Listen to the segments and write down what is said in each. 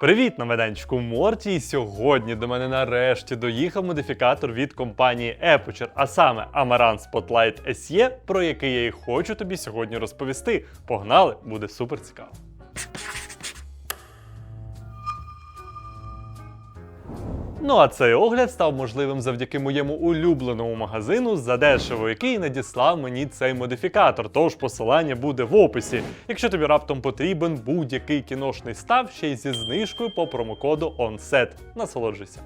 Привіт на майданчику Морті. І сьогодні до мене нарешті доїхав модифікатор від компанії Aperture, а саме Amaran Spotlight SE, про який я і хочу тобі сьогодні розповісти. Погнали, буде супер цікаво. Ну а цей огляд став можливим завдяки моєму улюбленому магазину задешево, який надіслав мені цей модифікатор. Тож посилання буде в описі. Якщо тобі раптом потрібен будь-який кіношний став, ще й зі знижкою по промокоду ONSET. Насолоджуйся.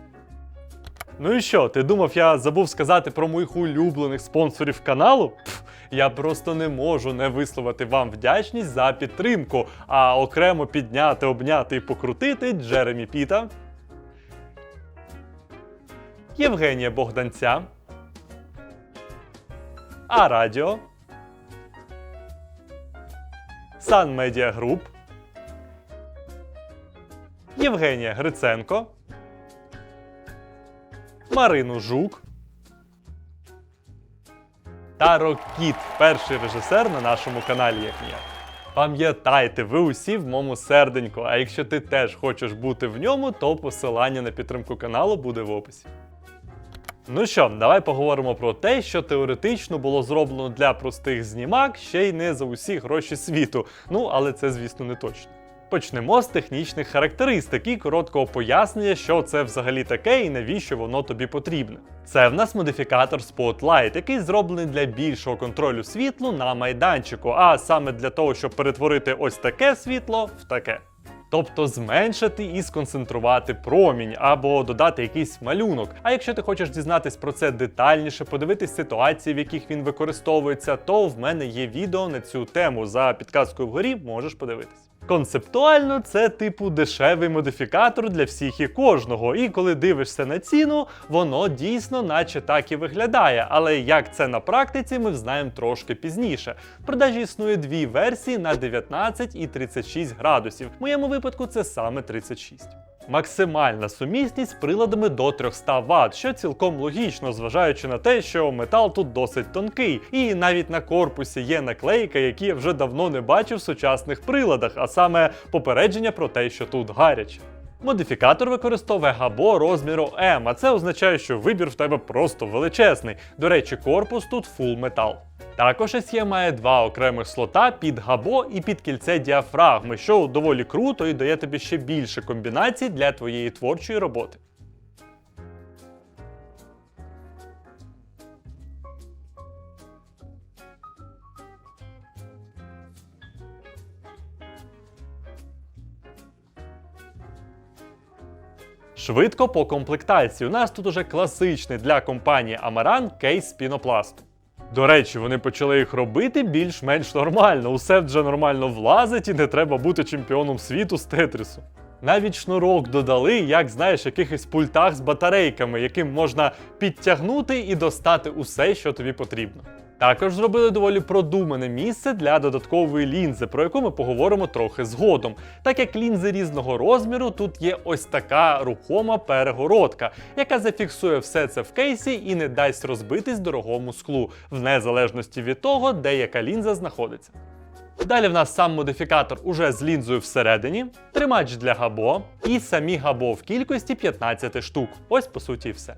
Ну і що, ти думав, я забув сказати про моїх улюблених спонсорів каналу? Пф, я просто не можу не висловити вам вдячність за підтримку, а окремо підняти, обняти і покрутити Джеремі Піта, Євгенія Богданця, А Радіо, Сан Медіа Груп, Євгенія Гриценко, Марину Жук. Та Рокіт, перший режисер на нашому каналі, як ніяк. Пам'ятайте, ви усі в моєму серденьку, а якщо ти теж хочеш бути в ньому, то посилання на підтримку каналу буде в описі. Ну що, давай поговоримо про те, що теоретично було зроблено для простих знімак ще й не за усі гроші світу. Ну, але це, звісно, не точно. Почнемо з технічних характеристик і короткого пояснення, що це взагалі таке і навіщо воно тобі потрібне. Це в нас модифікатор Spotlight, який зроблений для більшого контролю світлу на майданчику, а саме для того, щоб перетворити ось таке світло в таке. Тобто зменшити і сконцентрувати промінь або додати якийсь малюнок. А якщо ти хочеш дізнатись про це детальніше, подивитись ситуації, в яких він використовується, то в мене є відео на цю тему. За підказкою вгорі можеш подивитись. Концептуально це типу дешевий модифікатор для всіх і кожного. І коли дивишся на ціну, воно дійсно, наче так і виглядає. Але як це на практиці, ми взнаємо трошки пізніше. Продажі існує дві версії на 19 і 36 градусів. В моєму випадку це саме 36. Максимальна сумісність з приладами до 300 Вт, що цілком логічно, зважаючи на те, що метал тут досить тонкий, і навіть на корпусі є наклейка, які я вже давно не бачив в сучасних приладах, а саме попередження про те, що тут гаряче. Модифікатор використовує габо розміру М, а це означає, що вибір в тебе просто величезний. До речі, корпус тут full метал. Також SE має два окремих слота під габо і під кільце діафрагми, що доволі круто і дає тобі ще більше комбінацій для твоєї творчої роботи. Швидко по комплектації. У нас тут уже класичний для компанії Amaran кейс з пінопласту. До речі, вони почали їх робити більш-менш нормально. Усе вже нормально влазить і не треба бути чемпіоном світу з тетрісу. Навіть шнурок додали, як знаєш, якихось пультах з батарейками, яким можна підтягнути і достати усе, що тобі потрібно. Також зробили доволі продумане місце для додаткової лінзи, про яку ми поговоримо трохи згодом. Так як лінзи різного розміру, тут є ось така рухома перегородка, яка зафіксує все це в кейсі і не дасть розбитись дорогому склу, в незалежності від того, де яка лінза знаходиться. Далі в нас сам модифікатор уже з лінзою всередині, тримач для габо і самі габо в кількості 15 штук. Ось по суті і все.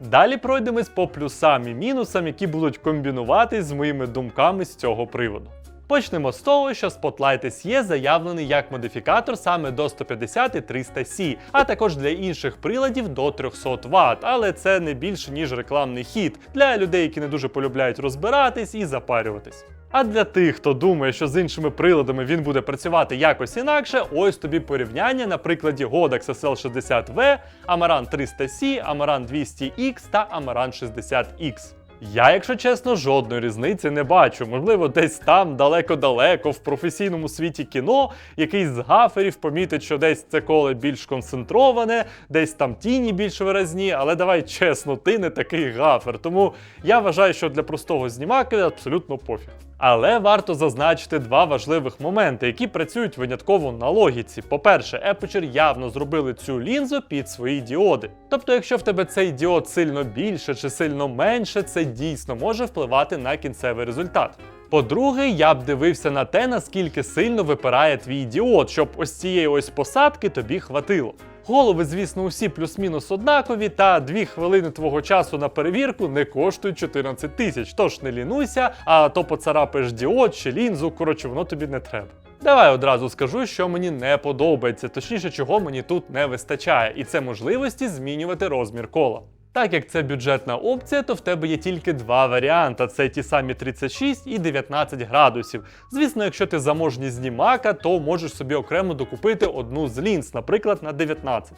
Далі пройдемось по плюсам і мінусам, які будуть комбінуватись з моїми думками з цього приводу. Почнемо з того, що Spotlight SE заявлений як модифікатор саме до 150 і 300 C, а також для інших приладів до 300 Вт, але це не більше ніж рекламний хід для людей, які не дуже полюбляють розбиратись і запарюватись. А для тих, хто думає, що з іншими приладами він буде працювати якось інакше, ось тобі порівняння на прикладі Godox SL60V, Amaran 300C, Amaran 200X та Amaran 60X. Я, якщо чесно, жодної різниці не бачу. Можливо, десь там далеко-далеко в професійному світі кіно якийсь з гаферів помітить, що десь це коле більш концентроване, десь там тіні більш виразні, але давай чесно, ти не такий гафер. Тому я вважаю, що для простого знімаки абсолютно пофіг. Але варто зазначити два важливих моменти, які працюють винятково на логіці. По-перше, Aperture явно зробили цю лінзу під свої діоди. Тобто, якщо в тебе цей діод сильно більше чи сильно менше, це дійсно може впливати на кінцевий результат. По-друге, я б дивився на те, наскільки сильно випирає твій діод, щоб ось цієї ось посадки тобі хватило. Голови, звісно, усі плюс-мінус однакові, та дві хвилини твого часу на перевірку не коштують 14 тисяч. Тож не лінуйся, а то поцарапаєш діод чи лінзу, коротше, воно тобі не треба. Давай одразу скажу, що мені не подобається, точніше, чого мені тут не вистачає, і це можливості змінювати розмір кола. Так як це бюджетна опція, то в тебе є тільки два варіанти: це ті самі 36 і 19 градусів. Звісно, якщо ти заможній знімака, то можеш собі окремо докупити одну з лінз, наприклад, на 19.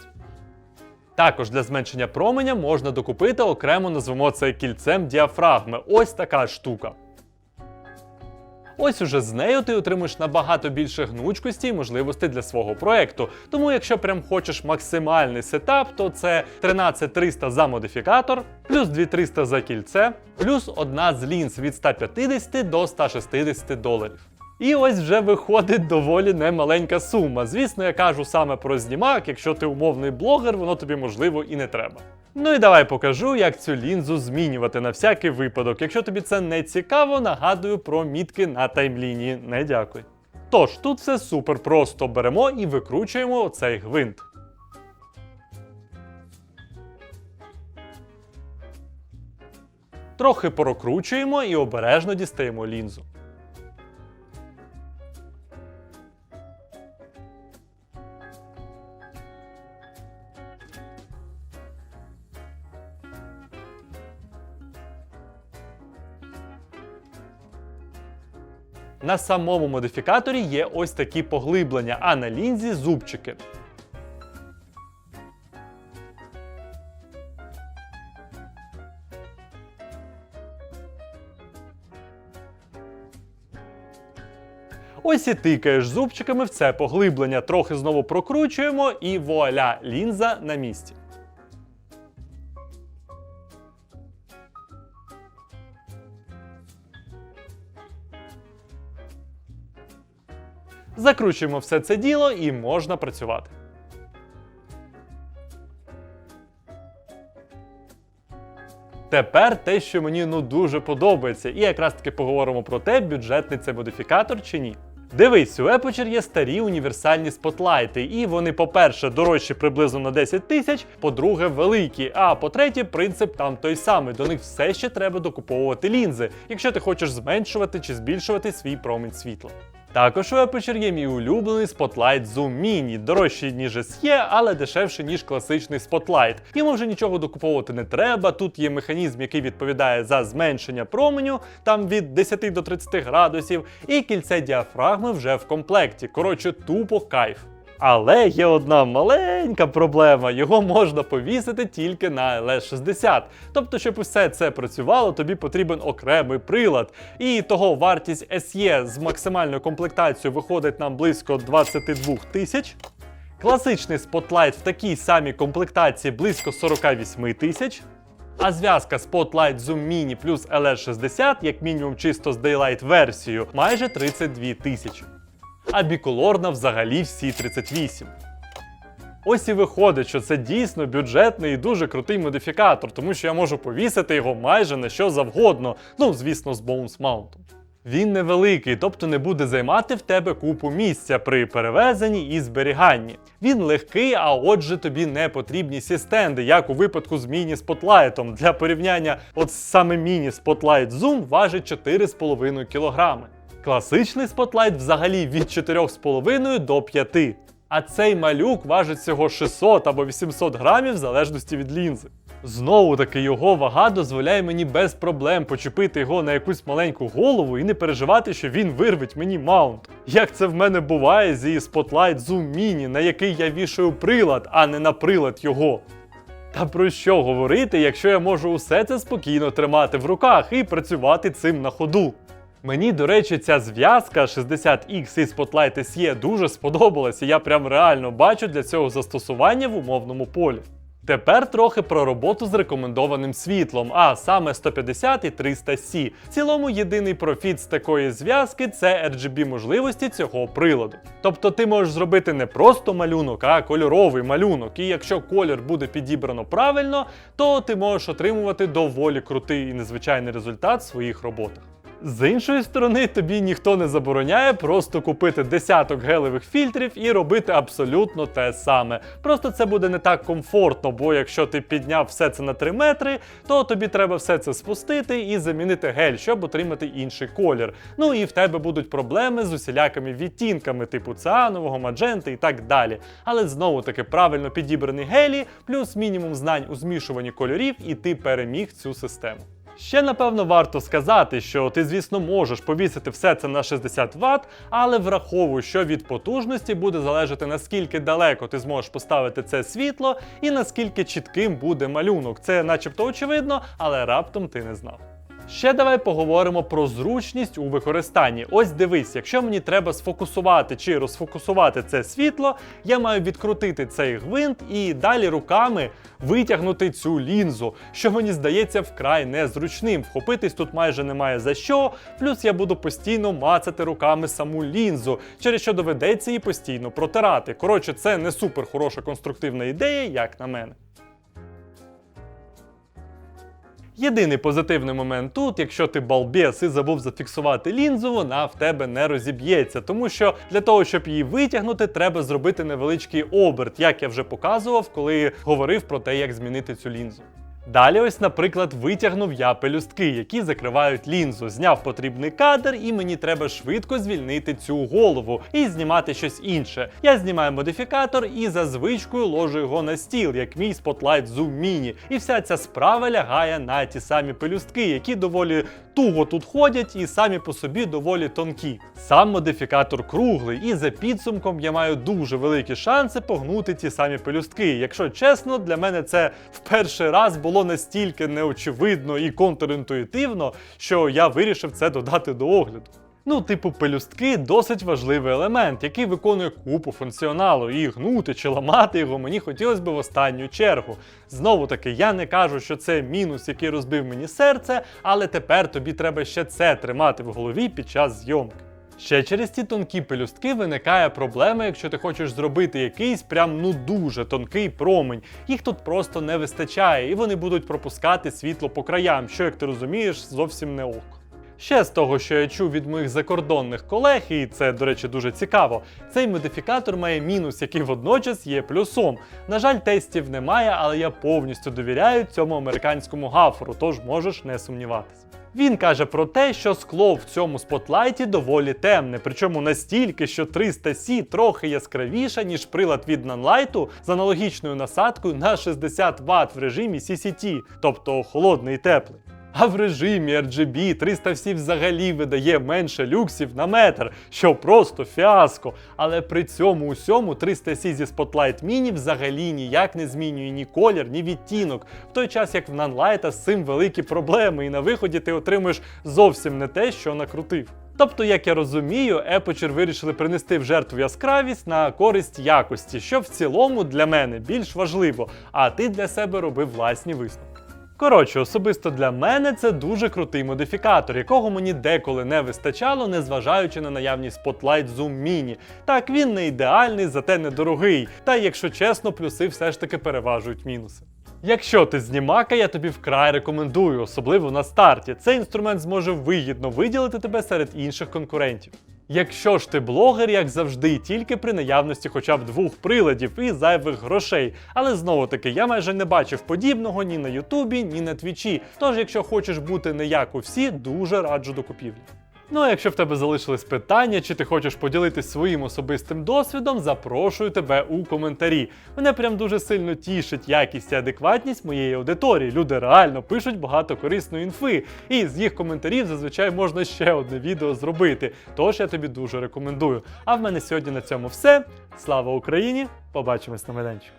Також для зменшення променя можна докупити окремо, назвемо це кільцем діафрагми. Ось така штука. Ось уже з нею ти отримуєш набагато більше гнучкості і можливостей для свого проекту. Тому, якщо прям хочеш максимальний сетап, то це 13300 за модифікатор, плюс 2300 за кільце, плюс одна з лінз від 150 до 160 доларів. І ось вже виходить доволі немаленька сума. Звісно, я кажу саме про знімак, якщо ти умовний блогер, воно тобі можливо і не треба. Ну і давай покажу, як цю лінзу змінювати на всякий випадок. Якщо тобі це не цікаво, нагадую про мітки на таймлінії. Не дякую. Тож, тут все супер просто беремо і викручуємо цей гвинт. Трохи прокручуємо і обережно дістаємо лінзу. На самому модифікаторі є ось такі поглиблення, а на лінзі зубчики. Ось і тикаєш зубчиками в це поглиблення, трохи знову прокручуємо і вуаля, лінза на місці. Закручуємо все це діло і можна працювати. Тепер те, що мені ну дуже подобається, і якраз таки поговоримо про те, бюджетний це модифікатор чи ні. Дивись, у Aperture є старі універсальні спотлайти, і вони, по-перше, дорожчі приблизно на 10 тисяч, по-друге, великі. А по-третє, принцип там той самий. До них все ще треба докуповувати лінзи, якщо ти хочеш зменшувати чи збільшувати свій промінь світла. Також у Aperture є мій улюблений Spotlight Zoom Mini, дорожчий ніж SE, але дешевший, ніж класичний Spotlight. Йому вже нічого докуповувати не треба. Тут є механізм, який відповідає за зменшення променю, там від 10 до 30 градусів, і кільце діафрагми вже в комплекті. Коротше, тупо кайф. Але є одна маленька проблема: його можна повісити тільки на LS60. Тобто, щоб усе це працювало, тобі потрібен окремий прилад. І того вартість SE з максимальною комплектацією виходить нам близько 22 тисяч. Класичний Spotlight в такій самій комплектації близько 48 тисяч. А зв'язка Spotlight Zoom Mini плюс LS60, як мінімум чисто з Daylight версією, майже 32 тисячі а біколорна взагалі всі 38. Ось і виходить, що це дійсно бюджетний і дуже крутий модифікатор, тому що я можу повісити його майже на що завгодно, ну, звісно, з Bones Mount. Він невеликий, тобто не буде займати в тебе купу місця при перевезенні і зберіганні. Він легкий, а отже, тобі не потрібні сі-стенди, як у випадку з міні-спотлайтом. Для порівняння, от саме міні-спотлайт Zoom важить 4,5 кг. Класичний спотлайт взагалі від 4,5 до 5. А цей малюк важить всього 600 або 800 грамів в залежності від лінзи. Знову таки, його вага дозволяє мені без проблем почепити його на якусь маленьку голову і не переживати, що він вирвить мені маунт. Як це в мене буває зі Spotlight Zoom Mini, на який я вішаю прилад, а не на прилад його. Та про що говорити, якщо я можу усе це спокійно тримати в руках і працювати цим на ходу? Мені, до речі, ця зв'язка 60X і Spotlight SE дуже сподобалась, і я прям реально бачу для цього застосування в умовному полі. Тепер трохи про роботу з рекомендованим світлом, а саме 150 і 300 c В цілому єдиний профіт з такої зв'язки це RGB можливості цього приладу. Тобто ти можеш зробити не просто малюнок, а кольоровий малюнок. І якщо колір буде підібрано правильно, то ти можеш отримувати доволі крутий і незвичайний результат в своїх роботах. З іншої сторони, тобі ніхто не забороняє просто купити десяток гелевих фільтрів і робити абсолютно те саме. Просто це буде не так комфортно, бо якщо ти підняв все це на 3 метри, то тобі треба все це спустити і замінити гель, щоб отримати інший колір. Ну і в тебе будуть проблеми з усілякими відтінками, типу цианового, мадженти і так далі. Але знову таки правильно підібрані гелі, плюс мінімум знань у змішуванні кольорів, і ти переміг цю систему. Ще напевно варто сказати, що ти, звісно, можеш повісити все це на 60 Вт, але враховуй, що від потужності буде залежати наскільки далеко ти зможеш поставити це світло і наскільки чітким буде малюнок. Це начебто очевидно, але раптом ти не знав. Ще давай поговоримо про зручність у використанні. Ось дивись, якщо мені треба сфокусувати чи розфокусувати це світло, я маю відкрутити цей гвинт і далі руками витягнути цю лінзу, що мені здається вкрай незручним. Вхопитись тут майже немає за що, плюс я буду постійно мацати руками саму лінзу, через що доведеться її постійно протирати. Коротше, це не супер хороша конструктивна ідея, як на мене. Єдиний позитивний момент тут, якщо ти балбес і забув зафіксувати лінзу, вона в тебе не розіб'ється, тому що для того, щоб її витягнути, треба зробити невеличкий оберт, як я вже показував, коли говорив про те, як змінити цю лінзу. Далі, ось, наприклад, витягнув я пелюстки, які закривають лінзу, зняв потрібний кадр, і мені треба швидко звільнити цю голову і знімати щось інше. Я знімаю модифікатор і за звичкою ложу його на стіл, як мій Spotlight Zoom Mini. І вся ця справа лягає на ті самі пелюстки, які доволі туго тут ходять і самі по собі доволі тонкі. Сам модифікатор круглий, і за підсумком я маю дуже великі шанси погнути ті самі пелюстки. Якщо чесно, для мене це в перший раз було настільки неочевидно і контрінтуїтивно, що я вирішив це додати до огляду. Ну, типу, пелюстки досить важливий елемент, який виконує купу функціоналу, і гнути чи ламати його мені хотілося б в останню чергу. Знову таки, я не кажу, що це мінус, який розбив мені серце, але тепер тобі треба ще це тримати в голові під час зйомки. Ще через ці тонкі пелюстки виникає проблема, якщо ти хочеш зробити якийсь прям ну дуже тонкий промень. Їх тут просто не вистачає, і вони будуть пропускати світло по краям, що, як ти розумієш, зовсім не ок. Ще з того, що я чув від моїх закордонних колег, і це, до речі, дуже цікаво, цей модифікатор має мінус, який водночас є плюсом. На жаль, тестів немає, але я повністю довіряю цьому американському гафору, тож можеш не сумніватися. Він каже про те, що скло в цьому спотлайті доволі темне, причому настільки, що 300C трохи яскравіша, ніж прилад від Nanlite з аналогічною насадкою на 60 Вт в режимі CCT, тобто холодний і теплий. А в режимі RGB 300 всі взагалі видає менше люксів на метр, що просто фіаско. Але при цьому усьому 300 c зі Spotlight Mini взагалі ніяк не змінює ні колір, ні відтінок. В той час як в Nanlite з цим великі проблеми, і на виході ти отримуєш зовсім не те, що накрутив. Тобто, як я розумію, Aperture вирішили принести в жертву яскравість на користь якості, що в цілому для мене більш важливо, а ти для себе робив власні висновки. Коротше, особисто для мене це дуже крутий модифікатор, якого мені деколи не вистачало, незважаючи на наявність Spotlight Zoom Mini. Так, він не ідеальний, зате недорогий. Та якщо чесно, плюси все ж таки переважують мінуси. Якщо ти знімака, я тобі вкрай рекомендую, особливо на старті. Цей інструмент зможе вигідно виділити тебе серед інших конкурентів. Якщо ж ти блогер, як завжди, тільки при наявності хоча б двох приладів і зайвих грошей. Але знову таки, я майже не бачив подібного ні на Ютубі, ні на Твічі. Тож, якщо хочеш бути не як усі, дуже раджу до купівлі. Ну а якщо в тебе залишились питання, чи ти хочеш поділитись своїм особистим досвідом, запрошую тебе у коментарі. Мене прям дуже сильно тішить якість і адекватність моєї аудиторії. Люди реально пишуть багато корисної інфи, і з їх коментарів зазвичай можна ще одне відео зробити. Тож я тобі дуже рекомендую. А в мене сьогодні на цьому все. Слава Україні! Побачимось на майданчику.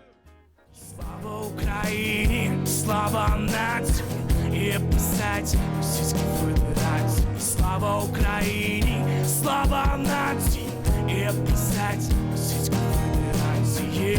Слава Україні, слава нації, і писать Російській Федерації. Слава Україні, слава нації, і писать Російській Федерації.